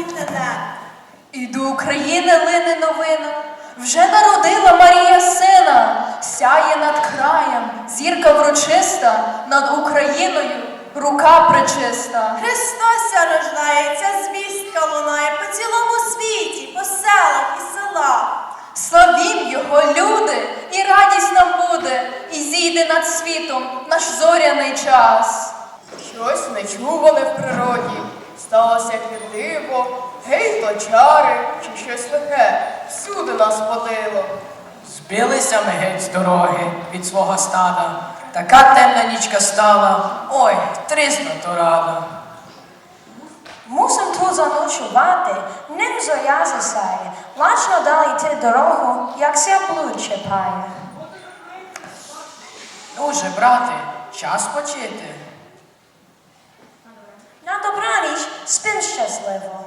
всі земні тене. І до України лине новина, вже народила Марія сина, сяє над краєм, зірка врочиста, над Україною рука пречиста. Христос ся рождається, звістка лунає по цілому світі, по селах і селах. Славім його, люди, і радість нам буде, і зійде над світом наш зоряний час. Щось нечуване в природі, сталося як диво, гей то чари, чи щось лихе, всюди нас водило. Збилися ми геть з дороги від свого стада. Така темна нічка стала, ой, трісна то рада. Мусим тут заночувати, ним зоря засяє, лачно далі йти дорогу, як ся блуд чіпає. Ну же, брате, час почити. На добраніч спин щасливо.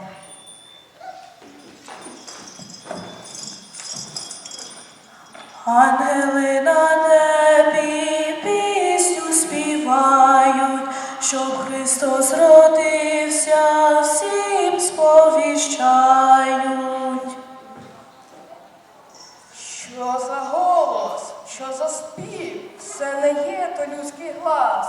Ангели на небі пісню співають, щоб Христос родився, всім сповіщають. Що за голос, що за спів? Це не є то людський глас.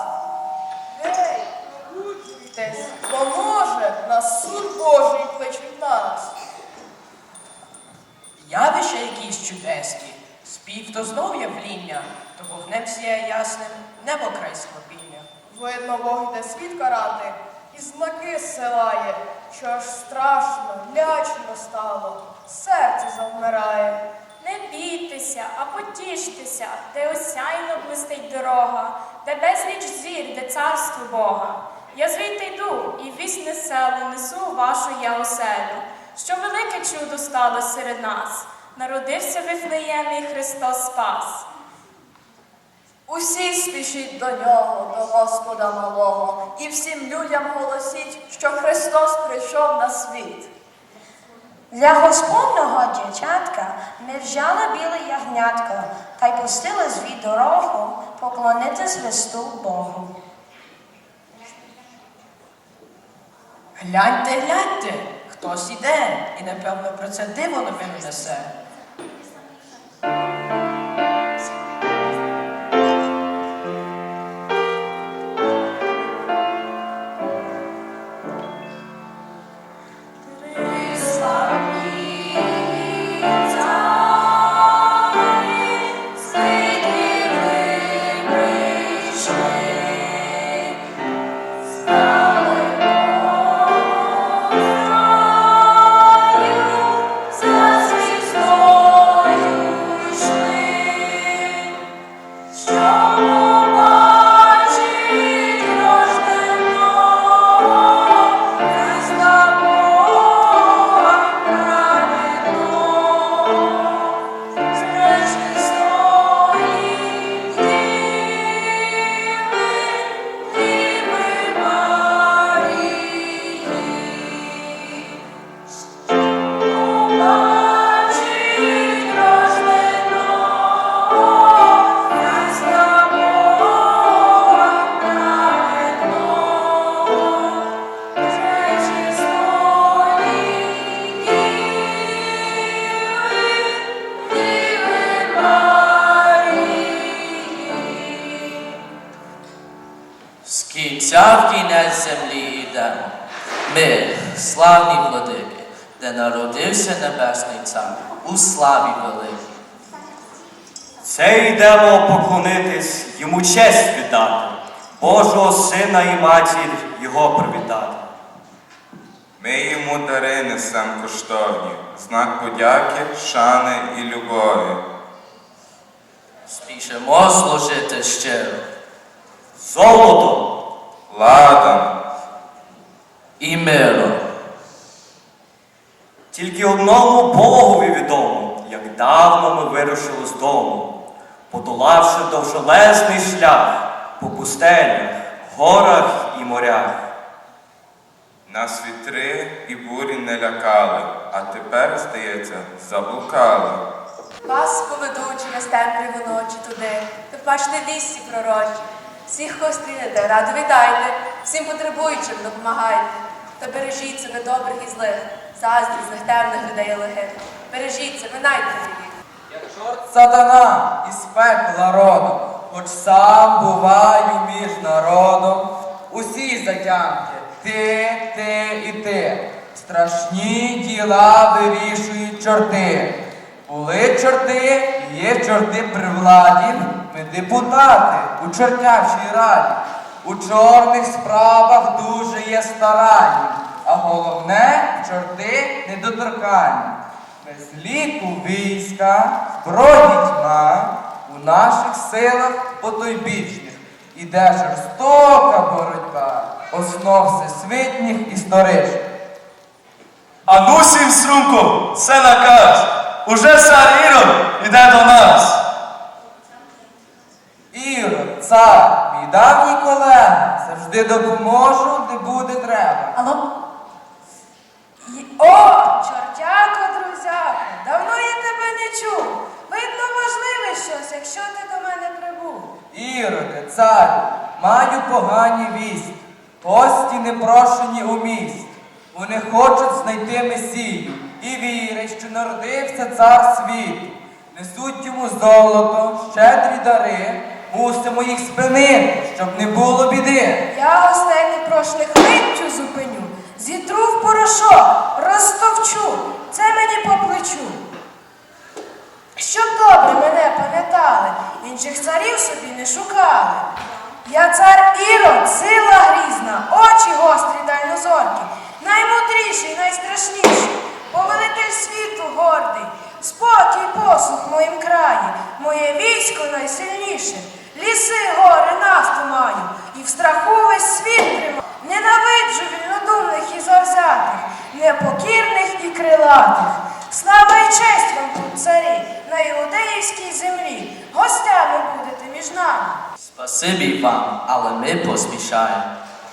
Гей, пробуджуйтесь, бо може на суд Божий кличуть нас. Явища якісь чудесні, спів то знов явління, то вогнем сіяє ясним небо край склопіння. Видно, Бог йде світ карати, і знаки зсилає, що аж страшно, лячно стало, серце завмирає. Не бійтеся, а потіштеся, де осяйно блистить дорога, де безліч зір, де царство Бога. Я звідти йду і вість неселу несу у вашу я оселю, що велике чудо стало серед нас. Народився в Вифлеємі Христос Спас. Усі спішіть до нього, до Господа малого, і всім людям голосіть, що Христос прийшов на світ. Для Господнього дівчатка ми взяли біле ягнятко та й пустили звід дорогу поклонитись Христу Богу. Гляньте, гляньте, хтось іде, і напевно про це диво новину несе. Ми, славні владики, де народився небесний цар, у славі великій. Це йдемо поклонитись йому честь віддати, Божого Сина і матір його привітати. Ми йому дари несем коштовні, знак подяки, шани і любові. Спішимо служити щиро Золото, Ладан, і миром. Тільки одному Богові відомо, як давно ми вирушили з дому, подолавши довжелезний шлях по пустелях, горах і морях. Нас вітри і бурі не лякали, а тепер, здається, заблукали. Вас поведу через темряву ночі туди, де бачите лісі пророчі. Всіх, кого стрінете, радо вітайте, всім потребуючим допомагайте. Та бережіть себе добрих і злих, заздрісних, темних людей лихих. Бережіться, минайте їх. Як чорт сатана із пекла родом, хоч сам буваю між народом, усі затямки, ти, ти і ти, страшні діла вирішують чорти. Були чорти, є чорти при владі, ми депутати у чортячій раді. У чорних справах дуже є старанні, а головне чорти недоторканні. Без ліку війська, зброї тьма, у наших силах потойбічних іде жорстока боротьба основ всесвітніх історичних. А ну сім струнку, все наказ. Уже цар Ірод іде до нас. Ірод, цар, мій давній колега, завжди допоможу, де буде треба. Алло? О, чортяко, друзяко, давно я тебе не чув. Видно, важливе щось, якщо ти до мене прибув. Іроде, царю, маю погані вісті. Гості непрошені у місті. Вони хочуть знайти Месію і вірять, що народився цар світу. Несуть йому золото, щедрі дари, мусимо їх спинити, щоб не було біди. Я гостей непрошених миттю зупиню, зітру в порошок, розтовчу, це мені по плечу. Щоб добре мене пам'ятали, інших царів собі не шукали. Я цар Ірод, сила грізна, очі гострі дальнозоркі, наймудріший, найстрашніший, повелитель світу гордий, спокій, посух в моїм краї, моє військо найсильніше, ліси, гори, нафту маю, і в страху весь світ тримаю. Ненавиджу вільнодумних і завзятих, непокірних і крилатих. Слава і честь вам тут, царі, на іудеївській землі, гостями будете між нами. Спасибі вам, але ми поспішаємо.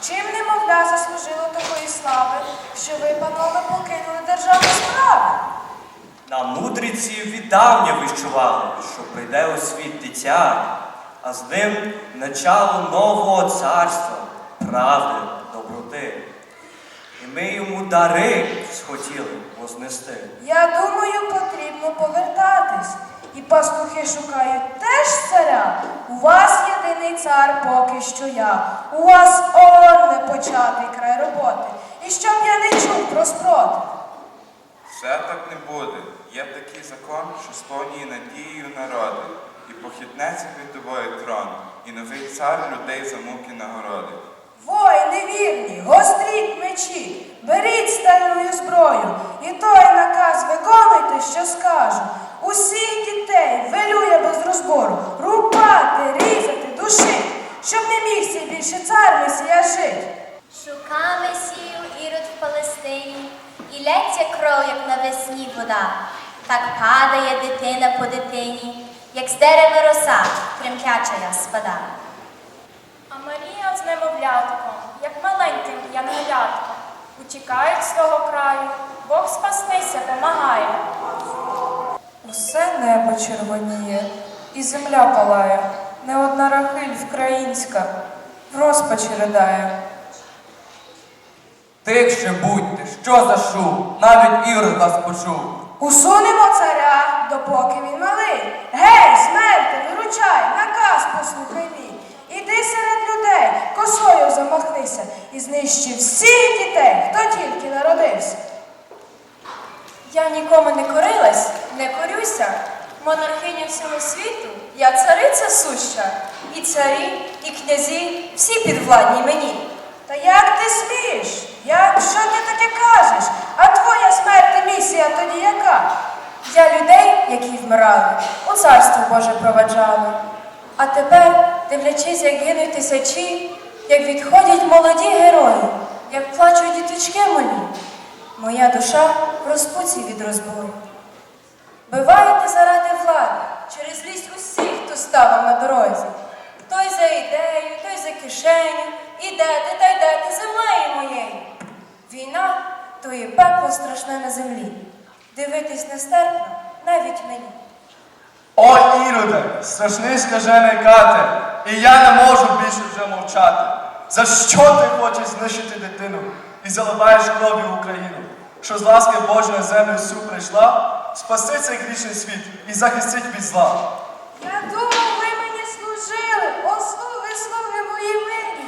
Чим немовля заслужило такої слави, що ви, панове, покинули державні справи? На мудриці віддавна вищували, що прийде у світ дитя, а з ним начало нового царства, правди, доброти. І ми йому дари схотіли вознести. Я думаю, потрібно повертатись. І пастухи шукають теж царя. У вас єдиний цар поки що я. У вас он не початий край роботи. І щоб я не чув про спротив. Все так не буде. Є такий закон, що сповнює надією народи, і похитнеться від тобою трон, і новий цар людей за муки нагородить. Воїни вірні, гостріть мечі, беріть стальну зброю, і той наказ виконуйте, що скажу. Усіх дітей велю я без розбору, рубати, різати, душити, щоб не міг цей більше цар месія жить. Шука Месію Ірод в Палестині, і лється кров, як навесні вода. Так падає дитина по дитині, як з дерева роса, тремтяча я спада. А Марія з немовлятком, як маленьким янголятком, утікають з того краю, Бог спастися помагає. Усе небо червоніє, і земля палає, не одна рахиль вкраїнська в розпачі ридає. Тихше будьте, що за шум, навіть Ірод вас почув. Усунемо царя, допоки він малий. Гей, смерти, виручай, наказ послухай мій. Іди серед людей, косою замахнися і знищи всіх дітей, хто тільки народився. Я нікому не корилась, не корюся. Монархиня всього світу, я цариця суща. І царі, і князі, всі підвладні мені. Та як ти смієш? Як що ти таке кажеш? А твоя смерть і місія тоді яка? Я людей, які вмирали, у царство Боже проваджали. А тепер, дивлячись, як гинуть тисячі, як відходять молоді герої, як плачуть діточки малі, моя душа в розпуці від розбою. Биваєте заради влади, через злість усіх, хто став на дорозі. Той за ідею, той за кишеню, ідете та йдете землею моєю. Війна то є пекло страшне на землі. Дивитись нестерпно навіть мені. О, Іроде, страшний скажений кате, і я не можу більше вже мовчати. За що ти хочеш знищити дитину і заливаєш кров'ю Україну? Що з ласки Божої землю всю прийшла, спаси цей грішний світ і захистить від зла. Я думав, ви мені служили, о слуги, мої милі.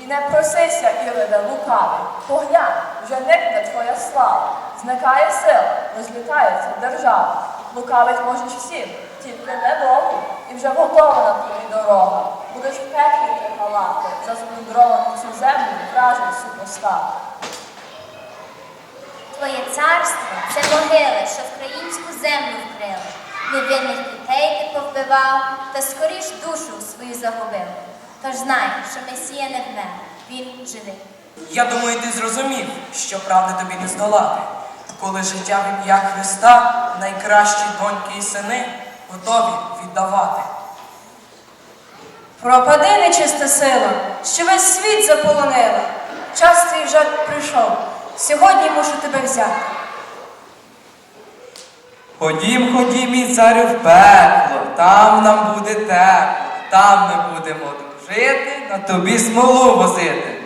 І не просися, Іроде, лукавий. Поглянь, вже никне твоя слава. Зникає сила, розлітається держава. Лукавить можеш всім, тільки не Богу. І вже готова на тобі дорога. Будеш в пеклі прихалати, за змудровану цю землю вражий супостав. Твоє царство це могили, що українську землю вкрили. Невинних дітей ти повбивав, та скоріш душу свою загубив. Тож знай, що Месія не вмер, він живий. Я думаю, ти зрозумів, що правди тобі не здолати, коли життя в ім'я Христа найкращі доньки і сини готові віддавати. Пропади нечиста сила, що весь світ заполонила. Час твій вже прийшов. Сьогодні мушу тебе взяти. Ходім, ходім, мій царю, в пекло, там нам буде тепло, там ми будемо жити, на тобі смолу возити.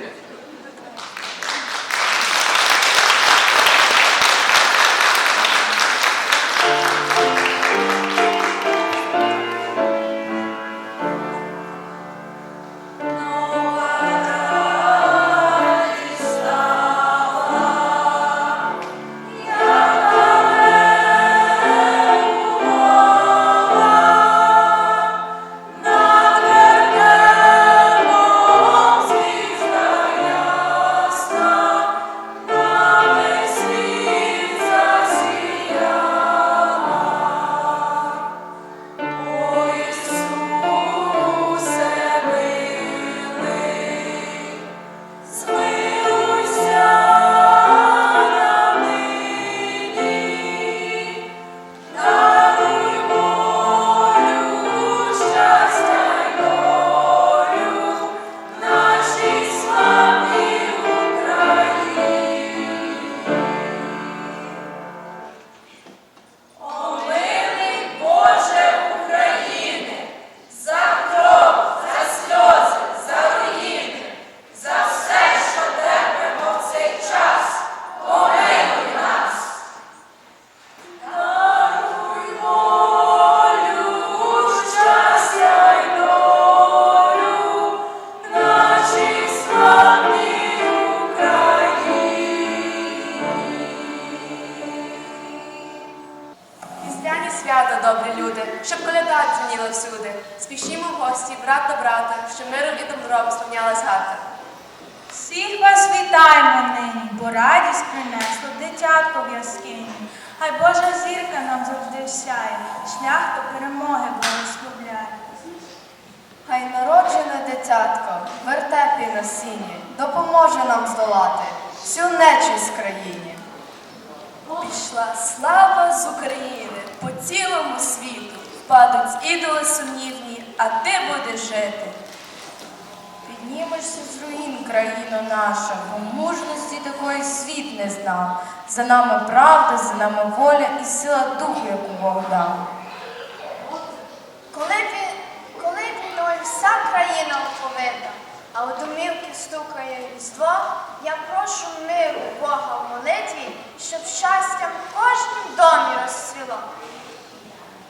Дитятко, вертепі на сіні, допоможе нам здолати всю нечість країні. Пішла слава з України по цілому світу. Впадуть ідоли сумнівні, а ти будеш жити. Піднімешся з руїн країна наша, бо мужності такої світ не знав. За нами правда, за нами воля і сила духу, яку Бог дав. Коли, вся країна оповита, а у домівки стукає різдво, я прошу миру Бога в молитві, щоб щастя в кожнім домі розцвіло.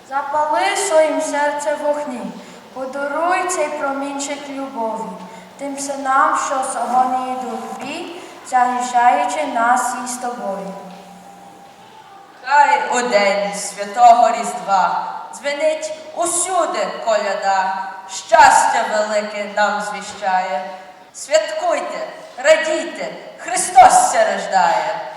Запали своїм серце вогні, подаруй цей промінчик любові, тим синам, що з агонії йдуть в захищаючи нас і з тобою. Хай у день святого Різдва дзвенить усюди коляда, щастя велике нам звіщає. Святкуйте, радійте, Христос ся рождає.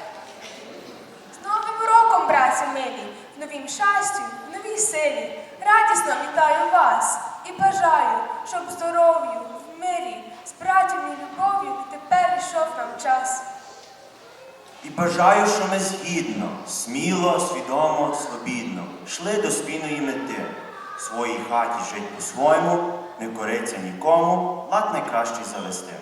З Новим роком, братці милі, в новім щастю, в новій силі. Радісно вітаю вас і бажаю, щоб здоров'ю, в мирі, з братів і любов'ю тепер йшов нам час. І бажаю, що ми згідно, сміло, свідомо, свобідно йшли до спільної мети. В своїй хаті жить по-своєму, не кориться нікому, лад найкращий завести.